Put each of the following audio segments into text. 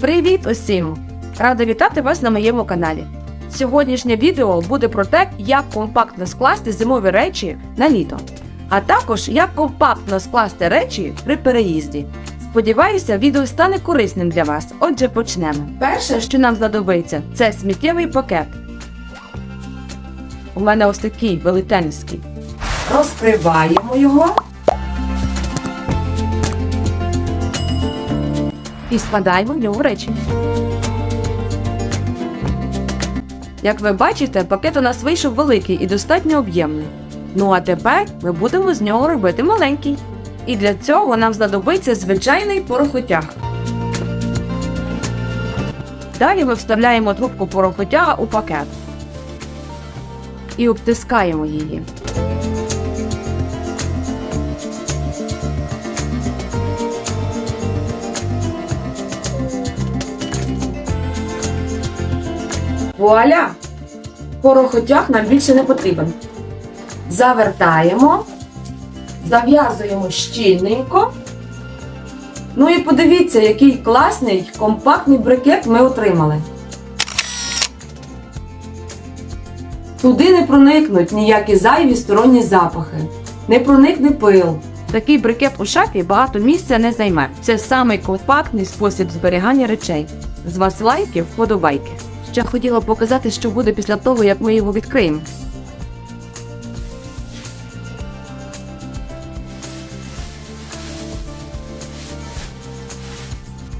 Привіт усім! Рада вітати вас на моєму каналі. Сьогоднішнє відео буде про те, як компактно скласти зимові речі на літо, а також як компактно скласти речі при переїзді. Сподіваюся, відео стане корисним для вас. Отже, почнемо. Перше, що нам знадобиться, це сміттєвий пакет. У мене ось такий велетенський. Розкриваємо його. І складаємо в нього речі. Як ви бачите, пакет у нас вийшов великий і достатньо об'ємний. Ну а тепер ми будемо з нього робити маленький. І для цього нам знадобиться звичайний порохотяг. Далі ми вставляємо трубку порохотяга у пакет і обтискаємо її. Вуаля! Порохотяг нам більше не потрібен. Завертаємо, зав'язуємо щільненько. Ну і подивіться, який класний компактний брикет ми отримали. Туди не проникнуть ніякі зайві сторонні запахи, не проникне пил. Такий брикет у шафі багато місця не займе. Це самий компактний спосіб зберігання речей. З вас лайки, вподобайки. Ще хотіла показати, що буде після того, як ми його відкриємо.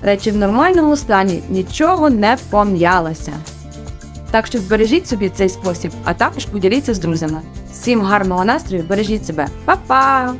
Речі в нормальному стані нічого не пом'ялося. Так що збережіть собі цей спосіб, а також поділіться з друзями. Всім гарного настрою, бережіть себе. Па-па!